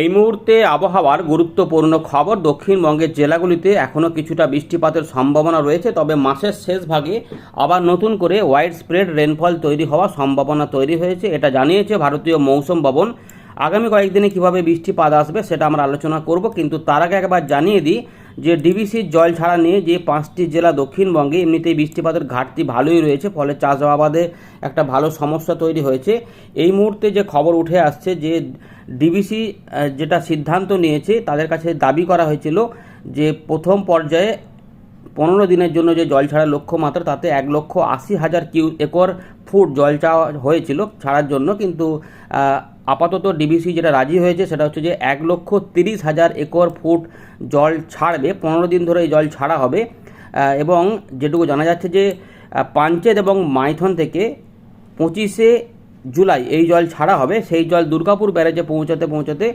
এই মুহূর্তে আবহাওয়ার গুরুত্বপূর্ণ খবর। দক্ষিণবঙ্গের জেলাগুলিতে এখনও কিছুটা বৃষ্টিপাতের সম্ভাবনা রয়েছে, তবে মাসের শেষ ভাগে আবার নতুন করে ওয়াইড স্প্রেড রেনফল তৈরি হওয়ার সম্ভাবনা তৈরি হয়েছে। এটা জানিয়েছে ভারতীয় মৌসুম ভবন। আগামী কয়েকদিনে কীভাবে বৃষ্টিপাত আসবে সেটা আমরা আলোচনা করব, কিন্তু তার আগে একবার জানিয়ে দিই যে ডিবিসির জল ছাড়া নিয়ে যে পাঁচটি জেলা দক্ষিণবঙ্গে এমনিতেই বৃষ্টিপাতের ঘাটতি ভালোই রয়েছে, ফলে চাষাবাদে একটা ভালো সমস্যা তৈরি হয়েছে। এই মুহূর্তে যে খবর উঠে আসছে যে ডিবিসি যেটা সিদ্ধান্ত নিয়েছে, তাদের কাছে দাবি করা হয়েছিল যে প্রথম পর্যায়ে পনেরো দিনের জন্য যে জল ছাড়ার লক্ষ্যমাত্রা, তাতে এক লক্ষ আশি হাজার কিউ একর ফুট জল চাওয়া হয়েছিল ছাড়ার জন্য, কিন্তু আপাতত ডিবিসি যেটা রাজি হয়েছে সেটা হচ্ছে যে এক লক্ষ তিরিশ হাজার একর ফুট জল ছাড়বে, পনেরো দিন ধরে এই জল ছাড়া হবে। এবং যেটুকু জানা যাচ্ছে যে পাঞ্চেত এবং মাইথন থেকে পঁচিশে জুলাই এই জল ছাড়া হবে। সেই জল দুর্গাপুর ব্যারেজে পৌঁছাতে পৌঁছাতে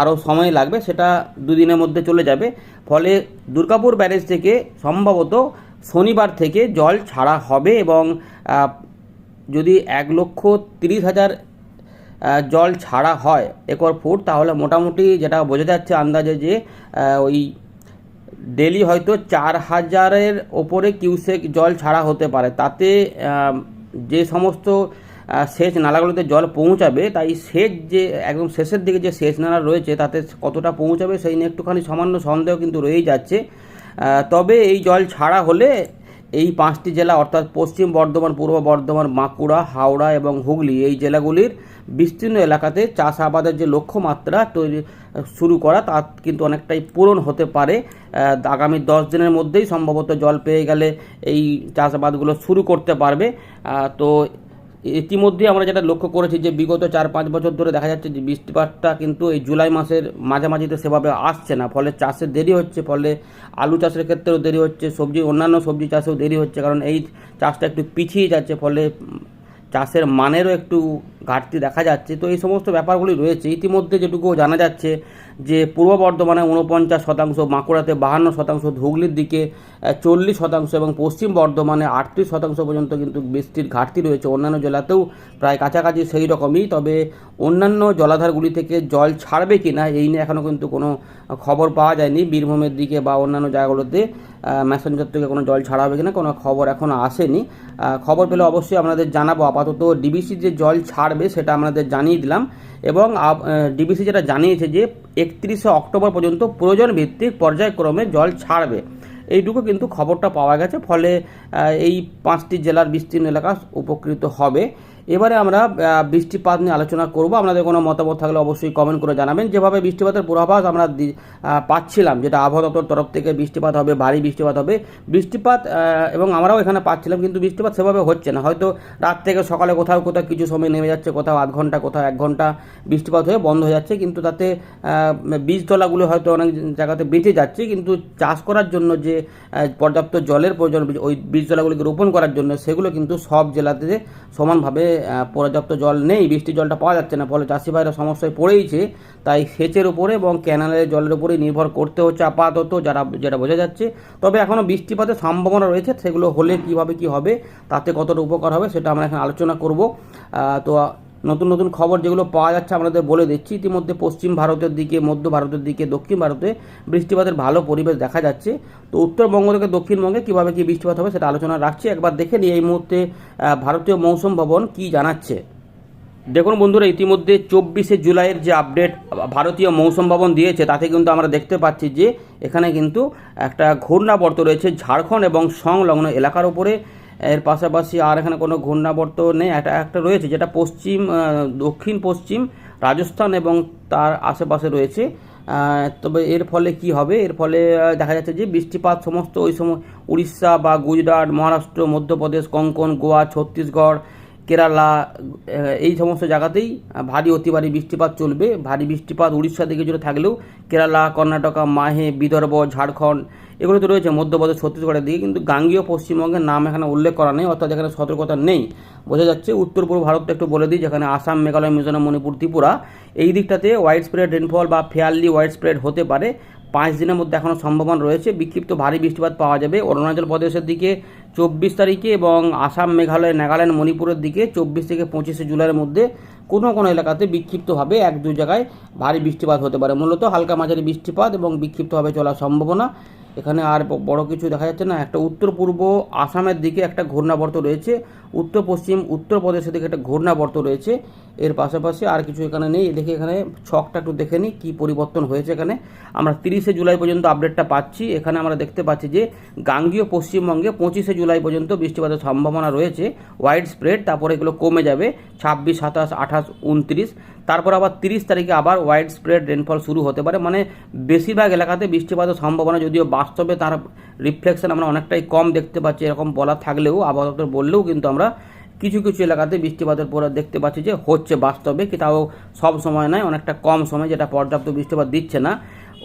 আরও সময় লাগবে, সেটা দুদিনের মধ্যে চলে যাবে। ফলে দুর্গাপুর ব্যারেজ থেকে সম্ভবত শনিবার থেকে জল ছাড়া হবে এবং যদি এক লক্ষ তিরিশ হাজার জল ছাড়া হয়। একর ফুট, তাহলে মোটামুটি যেটা বোঝা যাচ্ছে আন্দাজে যে ওই ডেলি হয়তো চার হাজারের ওপরে কিউসেক জল ছাড়া হতে পারে। তাতে যে সমস্ত সেচ নালাগুলোতে জল পৌঁছাবে, তাই সেচ যে, একদম শেষের দিকে যে সেচ নালা রয়েছে, তাতে কতটা পৌঁছাবে সেই নিয়ে একটুখানি সামান্য সন্দেহ কিন্তু রয়েই যাচ্ছে। তবে এই জল ছাড়া হলে এই পাঁচটি জেলা, অর্থাৎ পশ্চিম বর্ধমান, পূর্ব বর্ধমান, বাঁকুড়া, হাওড়া এবং হুগলি, এই জেলাগুলির বিস্তীর্ণ এলাকাতে চাষাবাদের যে লক্ষ্যমাত্রা তৈরি, শুরু করা, তা কিন্তু অনেকটাই পূরণ হতে পারে। আগামী দশ দিনের মধ্যেই সম্ভবত জল পেয়ে গেলে এই চাষাবাদগুলো শুরু করতে পারবে। তো ইতিমধ্যে আমরা যেটা লক্ষ্য করেছি যে বিগত চার পাঁচ বছর ধরে দেখা যাচ্ছে যে বৃষ্টিপাতটা কিন্তু এই জুলাই মাসের মাঝামাঝিতে সেভাবে আসছে না। ফলে চাষে দেরি হচ্ছে, ফলে আলু চাষের ক্ষেত্রেও দেরি হচ্ছে, সবজি, অন্যান্য সবজি চাষেও দেরি হচ্ছে, কারণ এই চাষটা একটু পিছিয়ে যাচ্ছে, ফলে চাষের মানেরও একটু ঘাটতি দেখা যাচ্ছে। তো এই সমস্ত ব্যাপারগুলি রয়েছে। ইতিমধ্যে যেটুকু জানা যাচ্ছে যে, পূর্ব বর্ধমানে উনপঞ্চাশ শতাংশ, বাঁকুড়াতে বাহান্ন শতাংশ ধুগলির দিকে চল্লিশ শতাংশ এবং পশ্চিম বর্ধমানে আটত্রিশ শতাংশ পর্যন্ত কিন্তু বৃষ্টির ঘাটতি রয়েছে। অন্যান্য জেলাতেও প্রায় কাছাকাছি সেই রকমই। তবে অন্যান্য জলাধারগুলি থেকে জল ছাড়বে কি না এই নিয়ে এখনও কিন্তু কোনো খবর পাওয়া যায়নি। বীরভূমের দিকে বা অন্যান্য জায়গাগুলোতে ম্যাসেঞ্জার থেকে কোনো জল ছাড়া হবে কিনা কোনো খবর এখনও আসেনি। খবর পেলে অবশ্যই আপনাদের জানাব। আপাতত ডিবিসি যে জল ছাড়বে সেটা আপনাদের জানিয়ে দিলাম এবং ডিবিসি যেটা জানিয়েছে যে একত্রিশে অক্টোবর পর্যন্ত প্রয়োজন ভিত্তিক পর্যায়ক্রমে জল ছাড়বে। এইটুকু কিন্তু খবরটা পাওয়া গেছে। ফলে এই পাঁচটি জেলার বিস্তীর্ণ এলাকা উপকৃত হবে। এবারে আমরা বৃষ্টিপাত নিয়ে আলোচনা করব। আপনাদের কোনো মতামত থাকলে অবশ্যই কমেন্ট করে জানাবেন। যেভাবে বৃষ্টিপাতের পূর্বাভাস আমরা পাচ্ছিলাম, যেটা আবহাওয়া দপ্তর তরফ থেকে বৃষ্টিপাত হবে, ভারী বৃষ্টিপাত হবে, বৃষ্টিপাত এবং আমরাও এখানে পাচ্ছিলাম, কিন্তু বৃষ্টিপাত সেভাবে হচ্ছে না। হয়তো রাত থেকে সকালে কোথাও কোথাও কিছু সময় নেমে যাচ্ছে, কোথাও আধ ঘণ্টা, কোথাও এক ঘণ্টা বৃষ্টিপাত হয়ে বন্ধ হয়ে যাচ্ছে, কিন্তু তাতে বীজতলাগুলো হয়তো অনেক জায়গাতে বেঁচে যাচ্ছে, কিন্তু চাষ করার জন্য যে পর্যাপ্ত জলের প্রয়োজন, ওই বীজতলাগুলিকে রোপণ করার জন্য, সেগুলো কিন্তু সব জেলাতে সমানভাবে পর্যাপ্ত জল নেই, বৃষ্টির জলটা পাওয়া যাচ্ছে না, ফলে চাষি ভাইরা সমস্যায় পড়েইছে। তাই সেচের উপরে এবং ক্যানালের জলের উপরেই নির্ভর করতে হচ্ছে আপাতত, যারা, যেটা বোঝা যাচ্ছে। তবে এখনও বৃষ্টিপাতের সম্ভাবনা রয়েছে, সেগুলো হলে কীভাবে কি হবে, তাতে কতটা উপকার হবে, সেটা আমরা এখন আলোচনা করব। তো নতুন নতুন খবর যেগুলো পাওয়া যাচ্ছে, আপনাদের বলে দিচ্ছি। ইতিমধ্যে পশ্চিম ভারতের দিকে, মধ্য ভারতের দিকে, দক্ষিণ ভারতে বৃষ্টিপাতের ভালো পরিবেশ দেখা যাচ্ছে। তো উত্তরবঙ্গ থেকে দক্ষিণবঙ্গে কীভাবে কী বৃষ্টিপাত হবে সেটা আলোচনা রাখছি। একবার দেখে নিই এই মুহূর্তে ভারতীয় মৌসুম ভবন কী জানাচ্ছে। দেখুন বন্ধুরা, ইতিমধ্যে চব্বিশে জুলাইয়ের যে আপডেট ভারতীয় মৌসুম ভবন দিয়েছে, তাতে কিন্তু আমরা দেখতে পাচ্ছি যে এখানে কিন্তু একটা ঘূর্ণাবর্ত রয়েছে ঝাড়খণ্ড এবং সংলগ্ন এলাকার উপরে। এর পাশাপাশি আর এখানে কোনো ঘূর্ণাবর্ত নেই। একটা একটা রয়েছে যেটা পশ্চিম দক্ষিণ পশ্চিম রাজস্থান এবং তার আশেপাশে রয়েছে। তবে এর ফলে কি হবে? এর ফলে দেখা যাচ্ছে যে বৃষ্টিপাত সমস্ত ওই সময় উড়িষ্যা বা গুজরাট, মহারাষ্ট্র, মধ্যপ্রদেশ, কঙ্কন, গোয়া, ছত্তিশগড় কেরালা এই সমস্ত জায়গাতেই ভারী অতি ভারী বৃষ্টিপাত চলবে। ভারী বৃষ্টিপাত উড়িষ্যা দিকে জুড়ে থাকলেও কেরালা, কর্ণাটকা, মাহে, বিদর্ভ, ঝাড়খণ্ড এগুলো তো রয়েছে মধ্যপ্রদেশ, ছত্তিশগড়ের দিকে। কিন্তু গাঙ্গীয় পশ্চিমবঙ্গের নাম এখানে উল্লেখ করা নেই, অর্থাৎ এখানে সতর্কতা নেই। বোঝা যাচ্ছে উত্তর পূর্ব ভারতটা একটু বলে দিই, যেখানে আসাম, মেঘালয়, মিজোরাম, মণিপুর, ত্রিপুরা এই দিকটাতে ওয়াইড স্প্রেড রেনফল বা ফেয়ারলি ওয়াইড স্প্রেড হতে পারে। পাঁচ দিনের মধ্যে এখনও সম্ভাবনা রয়েছে। বিক্ষিপ্ত ভারী বৃষ্টিপাত পাওয়া যাবে অরুণাচল প্রদেশের দিকে চব্বিশ তারিখে এবং আসাম, মেঘালয়, নাগাল্যান্ড, মণিপুরের দিকে চব্বিশ থেকে পঁচিশে জুলাইয়ের মধ্যে কোনো কোনো এলাকাতে বিক্ষিপ্তভাবে এক দুই জায়গায় ভারী বৃষ্টিপাত হতে পারে। মূলত হালকা মাঝারি বৃষ্টিপাত এবং বিক্ষিপ্তভাবে চলার সম্ভাবনা। এখানে আর বড় কিছু দেখা যাচ্ছে না। একটা উত্তর পূর্ব আসামের দিকে একটা ঘূর্ণাবর্ত রয়েছে। উত্তর পশ্চিম উত্তরপ্রদেশের দিকে একটা ঘূর্ণাবর্ত রয়েছে। এর পাশাপাশি আর কিছু এখানে নেই। দেখে এখানে ছকটা একটু দেখে নিই কী পরিবর্তন হয়েছে এখানে। আমরা তিরিশে জুলাই পর্যন্ত আপডেটটা পাচ্ছি। এখানে আমরা দেখতে পাচ্ছি যে গাঙ্গীয় পশ্চিমবঙ্গে পঁচিশে জুলাই পর্যন্ত বৃষ্টিপাতের সম্ভাবনা রয়েছে। ওয়াইড স্প্রেড তারপরে এগুলো কমে যাবে। ছাব্বিশ, সাতাশ, আঠাশ, উনত্রিশ। তারপর আবার তিরিশ তারিখে আবার ওয়াইড স্প্রেড রেনফল শুরু হতে পারে। মানে বেশিরভাগ এলাকাতে বৃষ্টিপাতের সম্ভাবনা যদিও বাস্তবে তার রিফ্লেকশন আমরা অনেকটাই কম দেখতে পাচ্ছি, এরকম বলা থাকলেও আবহাওয়া বললেও কিন্তু আমরা কিছু কিছু এলাকাতে বৃষ্টিপাতের পরে দেখতে পাচ্ছি যে হচ্ছে বাস্তবে, কি তাও সব সময় নয়, অনেকটা কম সময় যেটা পর্যাপ্ত বৃষ্টিপাত দিচ্ছে না।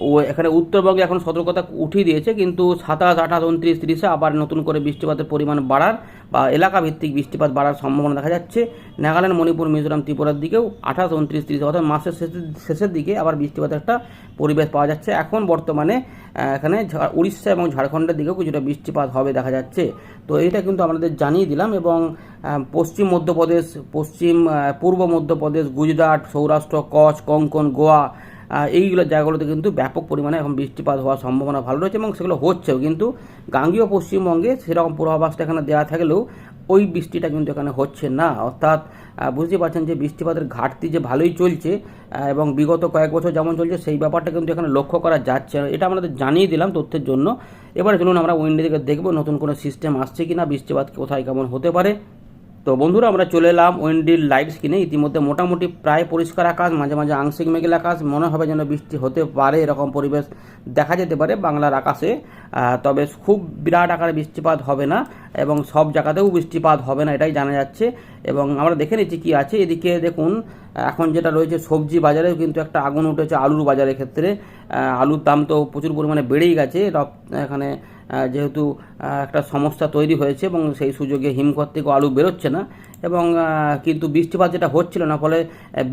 ও এখানে উত্তরবঙ্গে এখন সতর্কতা উঠিয়ে দিয়েছে, কিন্তু সাতাশ, আঠাশ, উনত্রিশ, তিরিশে আবার নতুন করে বৃষ্টিপাতের পরিমাণ বাড়ার বা এলাকা ভিত্তিক বৃষ্টিপাত বাড়ার সম্ভাবনা দেখা যাচ্ছে। নাগাল্যান্ড, মণিপুর, মিজোরাম, ত্রিপুরার দিকেও আঠাশ, উনত্রিশ, তিরিশে অর্থাৎ মাসের শেষের শেষের দিকে আবার বৃষ্টিপাতের একটা পরিবেশ পাওয়া যাচ্ছে। এখন বর্তমানে এখানে উড়িষ্যা এবং ঝাড়খণ্ডের দিকেও কিছুটা বৃষ্টিপাত হবে দেখা যাচ্ছে। তো এইটা কিন্তু আমাদের জানিয়ে দিলাম এবং পশ্চিম মধ্যপ্রদেশ, পশ্চিম পূর্ব মধ্যপ্রদেশ, গুজরাট, সৌরাষ্ট্র, কচ্ছ, কঙ্কন, গোয়া এইগুলো জায়গাগুলোতে কিন্তু ব্যাপক পরিমাণে এখন বৃষ্টিপাত হওয়ার সম্ভাবনা ভালো রয়েছে এবং সেগুলো হচ্ছেও। কিন্তু গাঙ্গীয় পশ্চিমবঙ্গে সেরকম পূর্বাভাসটা এখানে দেওয়া থাকলেও ওই বৃষ্টিটা কিন্তু এখানে হচ্ছে না। অর্থাৎ বুঝতে পারছেন যে বৃষ্টিপাতের ঘাটতি যে ভালোই চলছে এবং বিগত কয়েক বছর যেমন চলছে, সেই ব্যাপারটা কিন্তু এখানে লক্ষ্য করা যাচ্ছে না। এটা আমাদের জানিয়ে দিলাম তথ্যের জন্য। এবারে চলুন আমরা উইন্ডো দিকে দেখব নতুন কোনো সিস্টেম আসছে কি না বৃষ্টিপাত কোথায় কেমন হতে পারে। তো বন্ধুরা, আমরা চলে এলাম ওয়েন্ডির লাইভ স্ক্রিনে। ইতিমধ্যে মোটামুটি প্রায় পরিষ্কার আকাশ, মাঝে মাঝে আংশিক মেঘলা আকাশ, মনে হবে যেন বৃষ্টি হতে পারে, এরকম পরিবেশ দেখা যেতে পারে বাংলার আকাশে। তবে খুব বিরাট আকারে বৃষ্টিপাত হবে না এবং সব জায়গাতেও বৃষ্টিপাত হবে না, এটাই জানা যাচ্ছে। এবং আমরা দেখে নিচ্ছি কী আছে। এদিকে দেখুন, এখন যেটা রয়েছে সবজি বাজারেও কিন্তু একটা আগুন উঠেছে আলুর বাজারের ক্ষেত্রে। আলুর দাম তো প্রচুর পরিমাণে বেড়েই গেছে। এখানে যেহেতু একটা সমস্যা তৈরি হয়েছে এবং সেই সুযোগে হিমঘর থেকে আলু বেরোচ্ছে না এবং কিন্তু বৃষ্টিপাত যেটা হচ্ছিল না, ফলে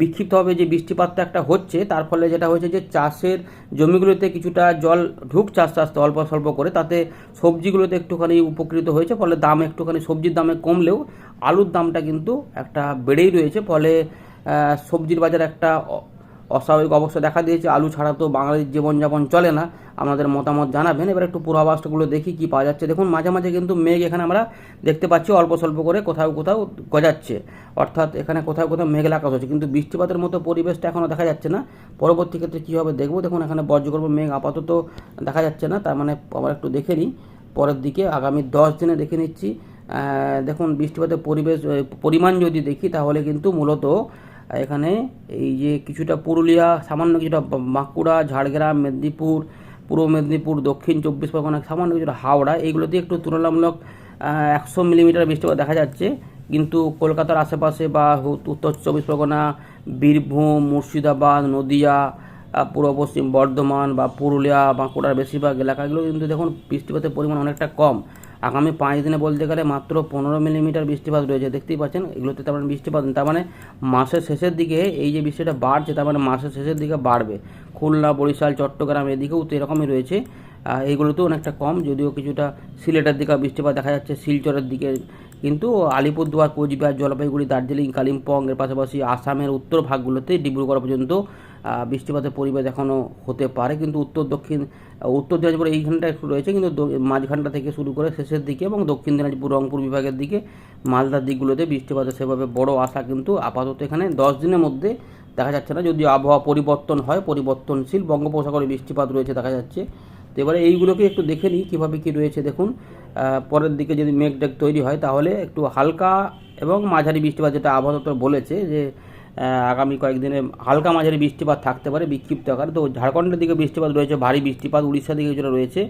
বিক্ষিপ্তভাবে যে বৃষ্টিপাতটা একটা হচ্ছে, তার ফলে যেটা হয়েছে যে চাষের জমিগুলোতে কিছুটা জল ঢুকছে আস্তে আস্তে অল্প স্বল্প করে, তাতে সবজিগুলোতে একটুখানি উপকৃত হয়েছে, ফলে দাম একটুখানি, সবজির দামে কমলেও আলুর দামটা কিন্তু একটা বেড়েই রয়েছে, ফলে সবজির বাজার একটা অস্বাভাবিক অবস্থা দেখা দিয়েছে। আলু ছাড়া তো বাঙালির জীবনযাপন চলে না। আমাদের মতামত জানাবেন। এবার একটু পূর্বাভাসগুলো দেখি কি পাওয়া যাচ্ছে। দেখুন, মাঝে মাঝে কিন্তু মেঘ এখানে আমরা দেখতে পাচ্ছি, অল্প স্বল্প করে কোথাও কোথাও গজাচ্ছে। অর্থাৎ এখানে কোথাও কোথাও মেঘলা আকাশ হচ্ছে। কিন্তু বৃষ্টিপাতের মতো পরিবেশটা এখনও দেখা যাচ্ছে না। পরবর্তী ক্ষেত্রে কী হবে দেখব। দেখুন, এখানে বজ্রগর্ভ মেঘ আপাতত দেখা যাচ্ছে না। তার মানে আমরা একটু দেখে নিই। পরের দিকে আগামী দশ দিনে দেখে নিচ্ছি। দেখুন, বৃষ্টিপাতের পরিবেশ পরিমাণ যদি দেখি তাহলে কিন্তু মূলত এখানে এই যে কিছুটা পুরুলিয়া, সামান্য কিছুটা বাঁকুড়া, ঝাড়গ্রাম, মেদিনীপুর, পূর্ব মেদিনীপুর, দক্ষিণ চব্বিশ পরগনা, সামান্য কিছুটা হাওড়া এইগুলোতে একটু তুলনামূলক একশো মিলিমিটার বৃষ্টিপাত দেখা যাচ্ছে। কিন্তু কলকাতার আশেপাশে বা উত্তর চব্বিশ পরগনা, বীরভূম, মুর্শিদাবাদ, নদিয়া পূর্ব পশ্চিম বর্ধমান বা পুরুলিয়া, বাঁকুড়ার বেশিরভাগ এলাকাগুলো কিন্তু দেখুন বৃষ্টিপাতের পরিমাণ অনেকটা কম। আগামী পাঁচ দিনে বলতে গেলে মাত্র পনেরো মিলিমিটার বৃষ্টিপাত রয়েছে। দেখতেই পাচ্ছেন, এগুলোতে তার মানে বৃষ্টিপাত তার মানে মাসের শেষের দিকে এই যে বৃষ্টিটা বাড়ছে, তার মানে মাসের শেষের দিকে বাড়বে। খুলনা, বরিশাল, চট্টগ্রাম এদিকেও তো এরকমই রয়েছে। এইগুলোতেও অনেকটা কম, যদিও কিছুটা সিলেটের দিকে বৃষ্টিপাত দেখা যাচ্ছে, শিলচরের দিকে। কিন্তু আলিপুরদুয়ার, কোচবিহার, জলপাইগুড়ি, দার্জিলিং, কালিম্পং, এর পাশাপাশি আসামের উত্তর ভাগগুলোতে ডিব্রুগড় পর্যন্ত বৃষ্টিপাতের পরিবেশ এখনও হতে পারে, কিন্তু উত্তর, দক্ষিণ উত্তর দিনাজপুর এইখানটা একটু রয়েছে, কিন্তু মাঝখানটা থেকে শুরু করে শেষের দিকে এবং দক্ষিণ দিনাজপুর, রংপুর বিভাগের দিকে মালদার দিকগুলোতে বৃষ্টিপাতের সেভাবে বড় আশা কিন্তু আপাতত এখানে দশ দিনের মধ্যে দেখা যাচ্ছে না। যদি আবহাওয়া পরিবর্তন হয়, পরিবর্তনশীল বঙ্গোপসাগরে বৃষ্টিপাত রয়েছে দেখা যাচ্ছে। তো এবারে এইগুলোকে একটু দেখে নিই, কীভাবে কী রয়েছে দেখুন। পরের দিকে যদি মেঘ ডেক তৈরি হয়, তাহলে একটু হালকা এবং মাঝারি বৃষ্টিপাত যেটা আবহাওয়া বলেছে যে আগামী কয়েকদিনে হালকা মাঝারি বৃষ্টিপাত থাকতে পারে বিক্ষিপ্ত আকারে। তো ঝাড়খণ্ডের দিকে বৃষ্টিপাত রয়েছে, ভারী বৃষ্টিপাত, উড়িষ্যার দিকে যেটা রয়েছে।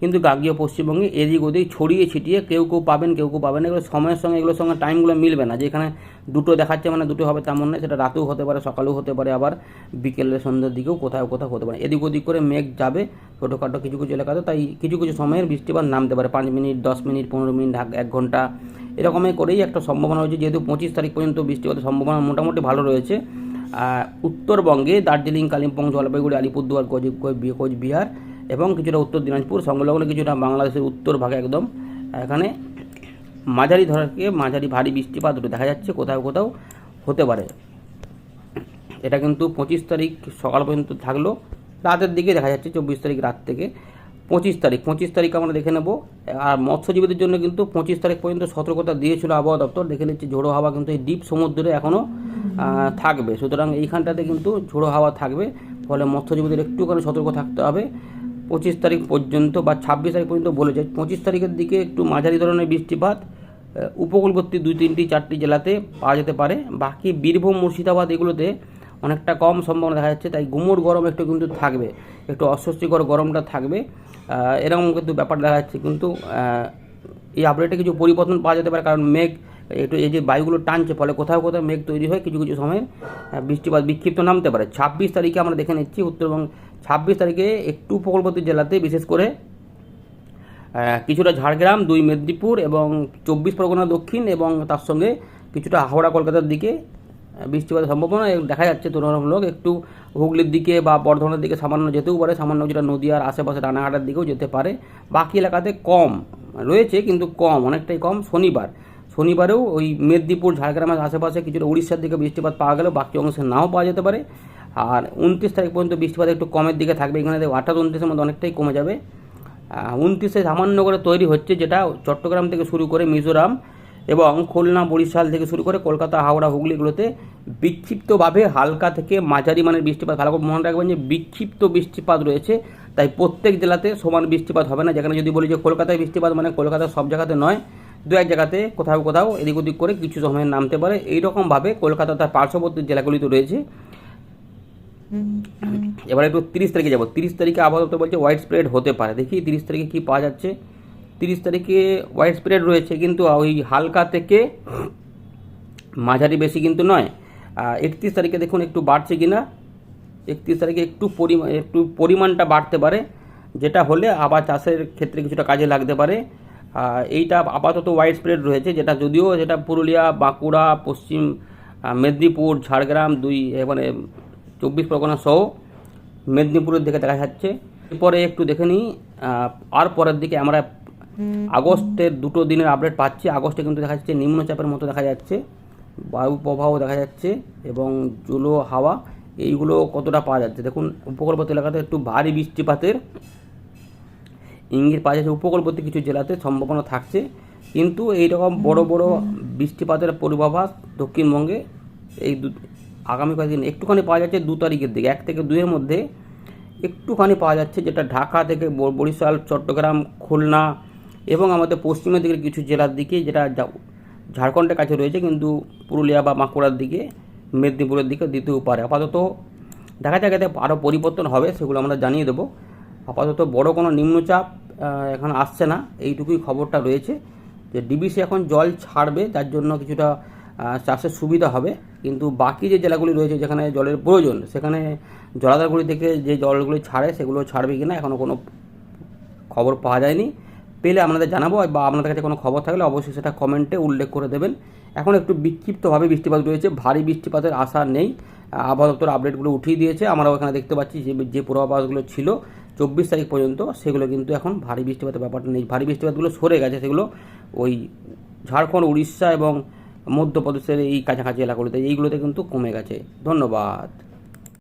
কিন্তু গাঙ্গীয় পশ্চিমবঙ্গে এদিক ওদিক ছড়িয়ে ছিটিয়ে কেউ কেউ পাবেন, কেউ কেউ পাবেন। এগুলো সময়ের সঙ্গে, এগুলোর সঙ্গে টাইমগুলো মিলবে না। যেখানে দুটো দেখাচ্ছে মানে দুটো হবে তেমন নয়, সেটা রাতেও হতে পারে, সকালেও হতে পারে, আবার বিকেলের সন্ধ্যের দিকেও কোথাও কোথাও হতে পারে। এদিক ওদিক করে মেঘ যাবে, ছোটোখাটো কিছু কিছু এলাকাতে, তাই কিছু কিছু সময়ের বৃষ্টিপাত নামতে পারে। পাঁচ মিনিট, দশ মিনিট, পনেরো মিনিট, এক ঘণ্টা এরকমই করেই একটা সম্ভাবনা রয়েছে, যেহেতু পঁচিশ তারিখ পর্যন্ত বৃষ্টিপাতের সম্ভাবনা মোটামুটি ভালো রয়েছে। উত্তরবঙ্গে দার্জিলিং, কালিম্পং, জলপাইগুড়ি, আলিপুরদুয়ার, কোচ, কোচ- কোচবিহার এবং কিছুটা উত্তর দিনাজপুর সংলগ্ন কিছুটা বাংলাদেশের উত্তর ভাগে একদম। এখানে মাঝারি ধরকে মাঝারি ভারী বৃষ্টিপাত দেখা যাচ্ছে, কোথাও কোথাও হতে পারে। এটা কিন্তু পঁচিশ তারিখ সকাল পর্যন্ত থাকল, রাতের দিকে দেখা যাচ্ছে, চব্বিশ তারিখ রাত থেকে। পঁচিশ তারিখ পঁচিশ তারিখ আমরা দেখে নেব। আর মৎস্যজীবীদের জন্য কিন্তু পঁচিশ তারিখ পর্যন্ত সতর্কতা দিয়েছিল আবহাওয়া দপ্তর। দেখে নিচ্ছি ঝোড়ো হাওয়া কিন্তু এই দ্বীপ সমুদ্রে এখনও থাকবে। সুতরাং এইখানটাতে কিন্তু ঝোড়ো হাওয়া থাকবে। ফলে মৎস্যজীবীদের একটুখানি সতর্ক থাকতে হবে। পঁচিশ তারিখ পর্যন্ত বা ছাব্বিশ তারিখ পর্যন্ত বলেছে, পঁচিশ তারিখের দিকে একটু মাঝারি ধরনের বৃষ্টিপাত উপকূলবর্তী দুই তিনটি, চারটি জেলাতে পাওয়া যেতে পারে। বাকি বীরভূম, মুর্শিদাবাদ এগুলোতে অনেকটা কম সম্ভাবনা দেখা যাচ্ছে, তাই গুমোট গরম একটু কিন্তু থাকবে, একটু অস্বস্তিকর গরমটা থাকবে। এরকম কিন্তু ব্যাপার দেখা যাচ্ছে, কিন্তু এই আপডেটে কিছু পরিবর্তন পাওয়া যেতে পারে, কারণ মেঘ, একটু এই যে বায়ুগুলো টানছে, ফলে কোথাও কোথাও মেঘ তৈরি হয় কিছু কিছু সময় বৃষ্টিপাত বিক্ষিপ্ত নামতে পারে। ছাব্বিশ তারিখে আমরা দেখে নিচ্ছি উত্তরবঙ্গ ছাব্বিশ তারিখে একটু উপকূলবর্তী জেলাতে, বিশেষ করে কিছুটা ঝাড়গ্রাম, দুই মেদিনীপুর এবং চব্বিশ পরগনা দক্ষিণ এবং তার সঙ্গে কিছুটা হাওড়া, কলকাতার দিকে বৃষ্টিপাতের সম্ভাবনা দেখা যাচ্ছে তুলনামূলক একটু হুগলির দিকে বা বর্ধমানের দিকে সামান্য যেতেও পারে। সামান্য যেটা নদীয়ার আশেপাশে রানাঘাটের দিকেও যেতে পারে। বাকি এলাকাতে কম রয়েছে, কিন্তু কম, অনেকটাই কম। শনিবার, শনিবারেও ওই মেদিনীপুর, ঝাড়গ্রামের আশেপাশে কিছুটা উড়িষ্যার দিকে বৃষ্টিপাত পাওয়া গেলেও বাকি অংশে নাও পাওয়া যেতে পারে। আর উনত্রিশ তারিখ পর্যন্ত বৃষ্টিপাত একটু কমের দিকে থাকবে। এখানে আঠাশ উনত্রিশের মধ্যে অনেকটাই কমে যাবে। উনত্রিশে সামান্য করে তৈরি হচ্ছে যেটা চট্টগ্রাম থেকে শুরু করে মিজোরাম। এবং খুলনা বরিশাল থেকে শুরু করে কলকাতা হাওড়া হুগলিগুলোতে বিক্ষিপ্তভাবে হালকা থেকে মাঝারি মানের বৃষ্টিপাত। ভালো করে মনে রাখবেন যে বিক্ষিপ্ত বৃষ্টিপাত রয়েছে তাই প্রত্যেক জেলাতে সমান বৃষ্টিপাত হবে না। যেখানে যদি বলি যে কলকাতায় বৃষ্টিপাত মানে কলকাতার সব জায়গাতে নয় দু এক জায়গাতে কোথাও কোথাও এদিক ওদিক করে কিছু সময় নামতে পারে। এইরকমভাবে কলকাতা তার পার্শ্ববর্তী জেলাগুলিতে রয়েছে। এবার একটু তিরিশ তারিখে যাব। তিরিশ তারিখে আপাতত বলছে হোয়াইট স্প্রেড হতে পারে। দেখি তিরিশ তারিখে কী পাওয়া যাচ্ছে। তিরিশ তারিখে হোয়াইট স্প্রেড রয়েছে কিন্তু ওই হালকা থেকে মাঝারি বেশি কিন্তু নয়। একত্রিশ তারিখে দেখুন একটু বাড়ছে কি না একত্রিশ তারিখে একটু পরিমাণ একটু পরিমাণটা বাড়তে পারে, যেটা হলে আবার চাষের ক্ষেত্রে কিছুটা কাজে লাগতে পারে। এইটা আপাতত হোয়াইট স্প্রেড রয়েছে, যেটা যদিও যেটা পুরুলিয়া, বাঁকুড়া, পশ্চিম মেদিনীপুর, ঝাড়গ্রাম দুই মানে চব্বিশ পরগনা সহ মেদিনীপুরের দিকে দেখা যাচ্ছে। এরপরে একটু দেখে নিই আর পরের দিকে আমরা আগস্টের দুটো দিনের আপডেট পাচ্ছি। আগস্টে কিন্তু দেখা যাচ্ছে নিম্নচাপের মতো দেখা যাচ্ছে। বায়ু প্রবাহ দেখা যাচ্ছে এবং জুলো হাওয়া এইগুলো কতটা পাওয়া যাচ্ছে? দেখুন উপকূলবর্তী এলাকাতে একটু ভারী বৃষ্টিপাতের ইঙ্গিত পাওয়া যাচ্ছে। উপকূলবর্তী কিছু জেলাতে সম্ভাবনা থাকছে। কিন্তু এই রকম বড় বড় বৃষ্টিপাতের পূর্বাভাস দক্ষিণবঙ্গে এই দু আগামী কয়েকদিন একটুখানি পাওয়া যাচ্ছে দু তারিখের দিকে। এক থেকে দুইয়ের মধ্যে একটুখানি পাওয়া যাচ্ছে যেটা ঢাকা থেকে বরিশাল চট্টগ্রাম খুলনা এবং আমাদের পশ্চিমের দিকের কিছু জেলার দিকে যেটা ঝাড়খণ্ডের কাছে রয়েছে, কিন্তু পুরুলিয়া বা বাঁকুড়ার দিকে, মেদিনীপুরের দিকে দিতেও পারে। আপাতত দেখা যাক এতে আরও পরিবর্তন হবে, সেগুলো আমরা জানিয়ে দেবো। আপাতত বড় কোনো নিম্নচাপ এখন আসছে না, এইটুকুই খবরটা রয়েছে যে ডিবিসি এখন জল ছাড়বে, যার জন্য কিছুটা চাষের সুবিধা হবে। কিন্তু বাকি যে জেলাগুলি রয়েছে, যেখানে জলের প্রয়োজন, সেখানে জলাধারগুলি থেকে যে জলগুলি ছাড়ে, সেগুলো ছাড়বে কিনা এখনও কোনো খবর পাওয়া যায়নি। পেলে আপনাদের জানাব বা আপনাদের কাছে কোনো খবর থাকলে অবশ্যই সেটা কমেন্টে উল্লেখ করে দেবেন। এখন একটু বিক্ষিপ্তভাবে বৃষ্টিপাত রয়েছে, ভারী বৃষ্টিপাতের আশা নেই। আবহাওয়া দপ্তর আপডেটগুলো উঠিয়ে দিয়েছে। আমরাও এখানে দেখতে পাচ্ছি যে যে পূর্বাভাসগুলো ছিল চব্বিশ তারিখ পর্যন্ত, সেগুলো কিন্তু এখন ভারী বৃষ্টিপাতের ব্যাপারটা নেই। ভারী বৃষ্টিপাতগুলো সরে গেছে, সেগুলো ওই ঝাড়খণ্ড, উড়িষ্যা এবং মধ্যপ্রদেশের এই কাছাকাছি এলাকাগুলোতে, এইগুলোতে কিন্তু কমে গেছে। ধন্যবাদ।